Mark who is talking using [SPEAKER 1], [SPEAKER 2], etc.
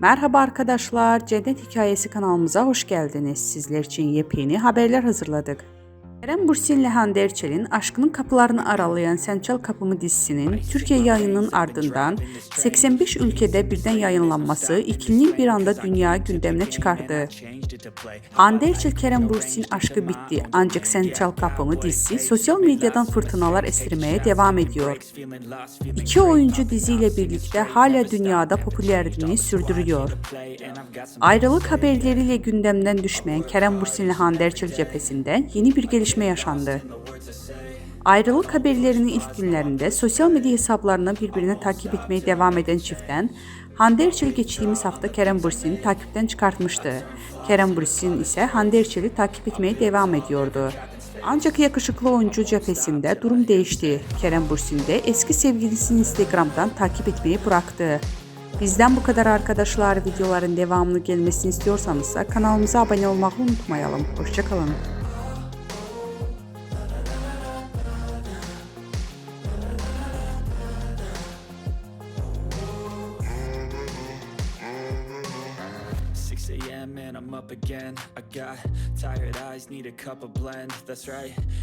[SPEAKER 1] Merhaba arkadaşlar, Cennet Hikayesi kanalımıza hoş geldiniz. Sizler için yepyeni haberler hazırladık. Kerem Bürsin ile Hande Erçel'in aşkının kapılarını aralayan Sen Çal Kapımı dizisinin Türkiye yayınının ardından 85 ülkede birden yayınlanması ikilinin bir anda dünya gündemine çıkardı. Hande Erçel Kerem Bürsin aşkı bitti ancak Sen Çal Kapımı dizisi sosyal medyadan fırtınalar estirmeye devam ediyor. İki oyuncu diziyle birlikte hala dünyada popülerliğini sürdürüyor. Ayrılık haberleriyle gündemden düşmeyen Kerem Bürsin ile Hande Erçel cephesinden yeni bir gelişme yaşandı. Ayrılık haberlerinin ilk günlerinde sosyal medya hesaplarını birbirine takip etmeye devam eden çiftten Hande Erçel geçtiğimiz hafta Kerem Bürsin'i takipten çıkartmıştı. Kerem Bürsin ise Hande Erçel'i takip etmeye devam ediyordu. Ancak yakışıklı oyuncu cephesinde durum değişti. Kerem Bürsin de eski sevgilisini Instagram'dan takip etmeyi bıraktı. Bizden bu kadar arkadaşlar. Videoların devamını gelmesini istiyorsanız kanalımıza abone olmayı unutmayalım. Hoşçakalın.
[SPEAKER 2] Six a.m. and I'm up again. I got tired eyes, need a cup of blend. That's right.